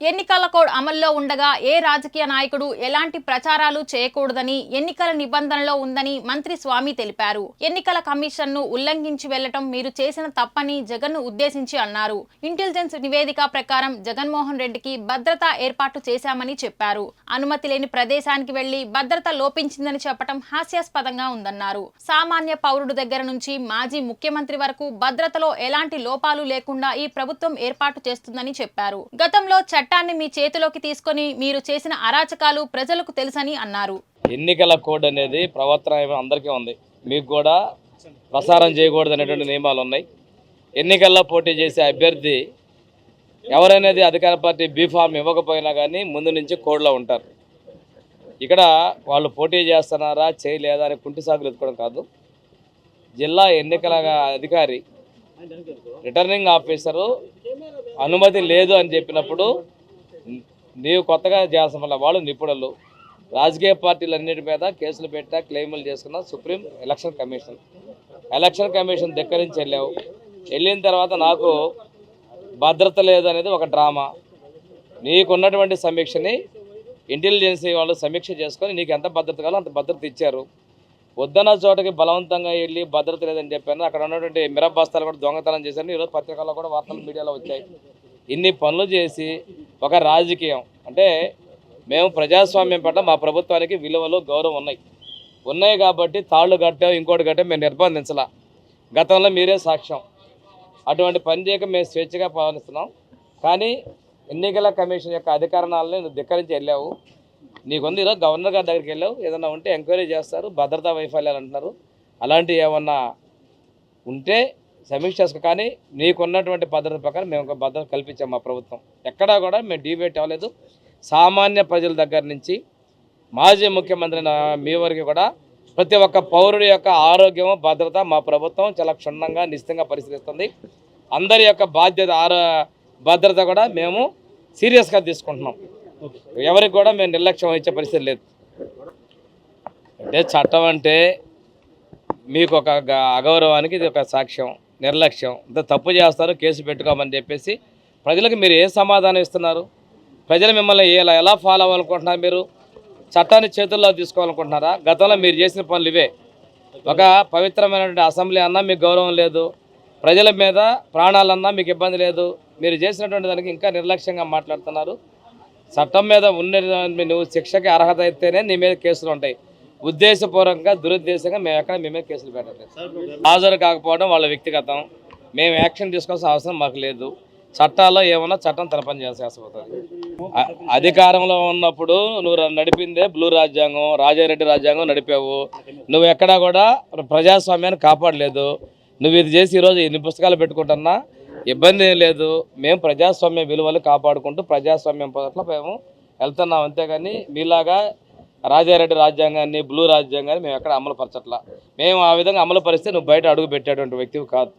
ఎన్నికల కోడ్ అమల్లో ఉండగా ఏ రాజకీయ నాయకుడు ఎలాంటి ప్రచారాలు చేయకూడదని ఎన్నికల నిబంధనలో ఉందని మంత్రి స్వామి తెలిపారు. ఎన్నికల కమిషన్ను ఉల్లంఘించి వెళ్ళటం మీరు చేసిన తప్పని జగన్ను ఉద్దేశించి అన్నారు. ఇంటెలిజెన్స్ నివేదిక ప్రకారం జగన్మోహన్ రెడ్డికి భద్రత ఏర్పాటు చేశామని చెప్పారు. అనుమతి లేని ప్రదేశానికి వెళ్ళి భద్రత లోపించిందని చెప్పడం హాస్యాస్పదంగా ఉందన్నారు. సామాన్య పౌరుడు దగ్గర నుంచి మాజీ ముఖ్యమంత్రి వరకు భద్రతలో ఎలాంటి లోపాలు లేకుండా ఈ ప్రభుత్వం ఏర్పాటు చేస్తుందని చెప్పారు. గతంలో చట్టాన్ని మీ చేతిలోకి తీసుకొని మీరు చేసిన అరాచకాలు ప్రజలకు తెలుసని అన్నారు. ఎన్నికల కోడ్ అనేది ప్రవర్తన అందరికీ ఉంది. మీకు కూడా ప్రసారం చేయకూడదు అనేటువంటి నియమాలు ఉన్నాయి. ఎన్నికల్లో పోటీ చేసే అభ్యర్థి ఎవరైనది అధికార పార్టీ బీఫామ్ ఇవ్వకపోయినా కానీ ముందు నుంచి కోడ్లో ఉంటారు. ఇక్కడ వాళ్ళు పోటీ చేస్తున్నారా చేయలేదా అని కుంటి సాగులు ఎత్తుకోవడం కాదు. జిల్లా ఎన్నికల అధికారి రిటర్నింగ్ ఆఫీసరు అనుమతి లేదు అని చెప్పినప్పుడు నీవు కొత్తగా చేయాల్సిన వల్ల వాళ్ళు నిపుణులు. రాజకీయ పార్టీలన్నిటి మీద కేసులు పెట్టా క్లెయిములు చేసుకున్న supreme election commission. Election commission దగ్గర నుంచి వెళ్ళావు. వెళ్ళిన తర్వాత నాకు భద్రత లేదు అనేది ఒక డ్రామా. నీకున్నటువంటి సమీక్షని ఇంటెలిజెన్సీ వాళ్ళు సమీక్ష చేసుకొని నీకు ఎంత భద్రత కావాలో అంత భద్రత ఇచ్చారు. వద్దన్న చోటకి బలవంతంగా వెళ్ళి భద్రత లేదని చెప్పాను. అక్కడ ఉన్నటువంటి మిరప బస్తాలు కూడా దొంగతనం చేశారు. ఈరోజు పత్రికల్లో కూడా వార్తలు మీడియాలో వచ్చాయి. ఇన్ని పనులు చేసి ఒక రాజకీయం. అంటే మేము ప్రజాస్వామ్యం పట్ల మా ప్రభుత్వానికి విలువలు గౌరవం ఉన్నాయి. ఉన్నాయి కాబట్టి తాళ్ళు కట్టాం ఇంకోటి కట్టాం మేము నిర్బంధించలా. గతంలో మీరే సాక్ష్యం. అటువంటి పని చేయక మేము స్వేచ్ఛగా పాలనిస్తున్నాం. కానీ ఎన్నికల కమిషన్ యొక్క అధికారాలను నువ్వు ధిక్కరించి వెళ్ళావు. నీకుంది ఈరోజు గవర్నర్ గారి దగ్గరికి వెళ్ళావు. ఏదన్నా ఉంటే ఎంక్వైరీ చేస్తారు. భద్రతా వైఫల్యాలు అంటున్నారు. అలాంటివి ఏమన్నా ఉంటే సమీక్ష చేసుకో కానీ నీకున్నటువంటి భద్రత ప్రకారం మేము ఒక భద్రత కల్పించాం మా ప్రభుత్వం. ఎక్కడా కూడా మేము డిబేట్ అవ్వలేదు. సామాన్య ప్రజల దగ్గర నుంచి మాజీ ముఖ్యమంత్రి మీ వరకు కూడా ప్రతి ఒక్క పౌరుడి యొక్క ఆరోగ్యం భద్రత మా ప్రభుత్వం చాలా క్షుణ్ణంగా నిశ్చితంగా పరిశీలిస్తుంది. అందరి యొక్క బాధ్యత ఆరో భద్రత కూడా మేము సీరియస్గా తీసుకుంటున్నాం. ఎవరికి కూడా మేము నిర్లక్ష్యం వహించే పరిస్థితి లేదు. అంటే చట్టం అంటే మీకు ఒక గ- అగౌరవానికి ఇది ఒక సాక్ష్యం. నిర్లక్ష్యం. ఇంత తప్పు చేస్తారు కేసు పెట్టుకోమని చెప్పేసి ప్రజలకు మీరు ఏ సమాధానం ఇస్తున్నారు? ప్రజలు మిమ్మల్ని ఎలా ఎలా ఫాలో అవ్వాలనుకుంటున్నారు మీరు? చట్టాన్ని చేతుల్లో తీసుకోవాలనుకుంటున్నారా? గతంలో మీరు చేసిన పనులు ఇవే. ఒక పవిత్రమైనటువంటి అసెంబ్లీ అన్నా మీకు గౌరవం లేదు. ప్రజల మీద ప్రాణాలన్నా మీకు ఇబ్బంది లేదు. మీరు చేసినటువంటి దానికి ఇంకా నిర్లక్ష్యంగా మాట్లాడుతున్నారు. చట్టం మీద ఉన్న నువ్వు శిక్షకి అర్హత అయితేనే నీ మీద కేసులు ఉంటాయి. ఉద్దేశపూర్వకంగా దురుద్దేశంగా మేము ఎక్కడ మేమే కేసులు పెట్టలేదు హాజరు కాకపోవడం వాళ్ళ వ్యక్తిగతం. మేము యాక్షన్ తీసుకోవాల్సిన అవసరం మాకు లేదు. చట్టాల్లో ఏమన్నా చట్టం తన పని చేసేస్తుంది అధికారంలో ఉన్నప్పుడు నువ్వు నడిపిందే బ్లూ రాజ్యాంగం రాజారెడ్డి రాజ్యాంగం నడిపావు. నువ్వు ఎక్కడా కూడా ప్రజాస్వామ్యాన్ని కాపాడలేదు. నువ్వు ఇది చేసి ఈరోజు ఎన్ని పుస్తకాలు పెట్టుకుంటున్నా ఇబ్బంది ఏం లేదు. మేము ప్రజాస్వామ్య విలువలు కాపాడుకుంటూ ప్రజాస్వామ్యం పట్ల మేము వెళ్తున్నాం అంతేగాని మీలాగా రాజారెడ్డి రాజ్యాంగాన్ని బ్లూ రాజ్యాంగాన్ని మేము ఎక్కడ అమలు పరచట్లా మేము ఆ విధంగా అమలు పరిస్తే నువ్వు బయట అడుగు పెట్టేటువంటి వ్యక్తివి కాదు.